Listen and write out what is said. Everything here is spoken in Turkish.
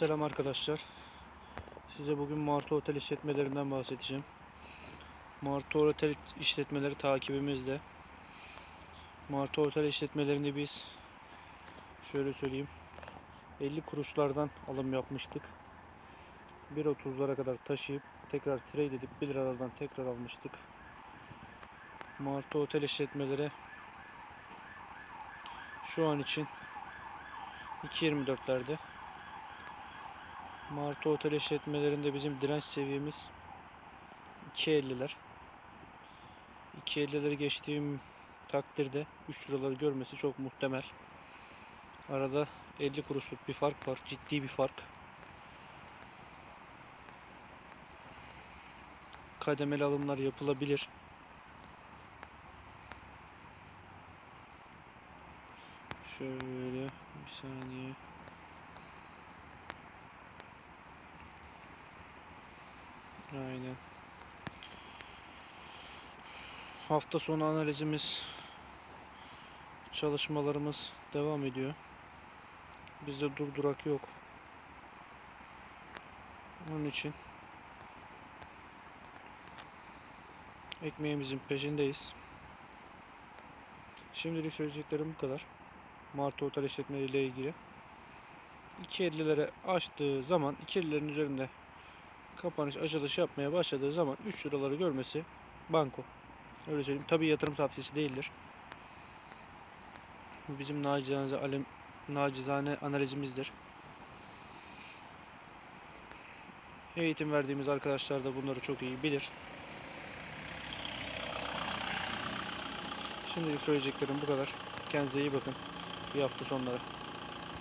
Selam arkadaşlar. Size bugün Martı Otel işletmelerinden bahsedeceğim. Martı Otel işletmeleri takibimizde. Martı Otel işletmelerinde biz şöyle söyleyeyim 50 kuruşlardan alım yapmıştık. 1.30'lara kadar taşıyıp tekrar trade edip 1 liralardan tekrar almıştık. Martı Otel işletmeleri şu an için 2.24'lerde. Martı Otel işletmelerinde bizim direnç seviyemiz 2.50'ler. 2.50'leri geçtiğim takdirde 3 liraları görmesi çok muhtemel. Arada 50 kuruşluk bir fark var. Ciddi bir fark. Kademeli alımlar yapılabilir. Şöyle bir saniye. Aynen. Hafta sonu analizimiz çalışmalarımız devam ediyor. Bizde durdurak yok. Onun için ekmeğimizin peşindeyiz. Şimdilik söyleyeceklerim bu kadar. Martı Otel işletmeleri ile ilgili. 2.50'lere açtığı zaman 2.50'lerin üzerinde kapanış açılış yapmaya başladığı zaman 3 liraları görmesi banko. Öyle söyleyeyim. Tabii yatırım tavsiyesi değildir. Bu bizim nacizane, alem, nacizane analizimizdir. Eğitim verdiğimiz arkadaşlar da bunları çok iyi bilir. Şimdilik söyleyeceklerim bu kadar. Kendinize iyi bakın. İyi hafta sonları.